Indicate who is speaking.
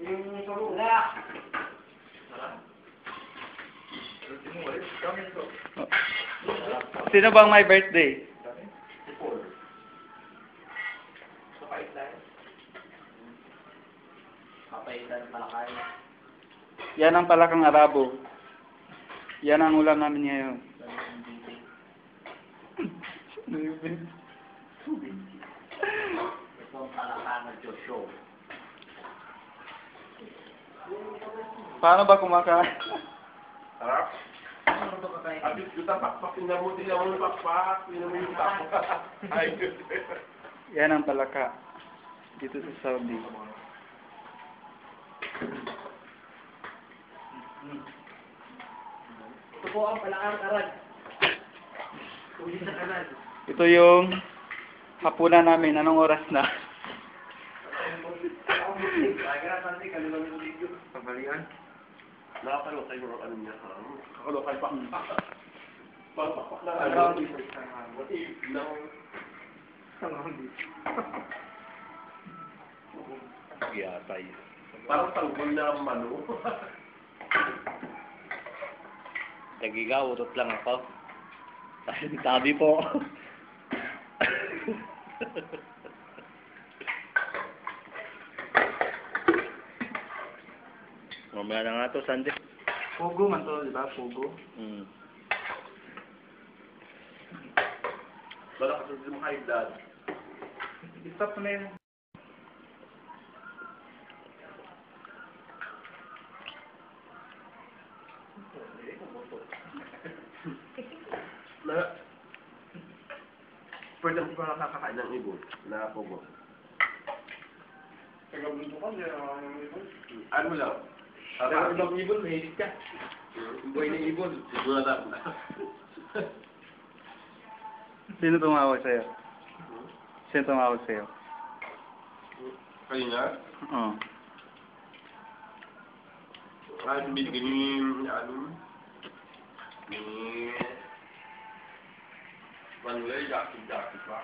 Speaker 1: Yung solo. Wala.
Speaker 2: Sino bang may birthday?
Speaker 1: Papaitan palakay.
Speaker 2: Yan ang palakang Arabo. Yan ang ulam namin ngayon.
Speaker 1: Ito ang palakay ng Diyos show.
Speaker 2: Paano ba kumakain?
Speaker 3: Harap.
Speaker 1: Ano ba kakain?
Speaker 3: Abis kita pakpak, tingnan mo, tingnan mo yung pakpak, tingnan mo yung pakpak. Ay,
Speaker 2: Yan ang palaka. Dito sa Saudi.
Speaker 1: Ito po ang palakang. Uli sa kanal.
Speaker 2: Ito yung hapunan namin. Anong oras na?
Speaker 3: Pabalian. Nakakalokay mo ang ano niya. ha? Kakalokay pa. Pakpak na. Nang...
Speaker 4: Yatay.
Speaker 3: Parang tanggol na mano.
Speaker 4: Nagigaw, utot lang ako. Tabi po. Mamaya na nga to, Sunday.
Speaker 2: Pugo man to, di ba? Pugo.
Speaker 4: Mm.
Speaker 3: Malakas na yung high blood.
Speaker 2: Stop na yun.
Speaker 3: Na... Pwede mo pa nakakakain ng ibon na pugo. Ano lang? Tara.
Speaker 1: ibon, may ka.
Speaker 3: Boy ng ibon. Siguro na.
Speaker 2: Sino tumawag sa'yo? Sino tumawag sa'yo?
Speaker 3: Kayo nga?
Speaker 2: Oo.
Speaker 3: Ah, binigyan ni... Ano? Ni... Manuel, Jackie, Jackie pa.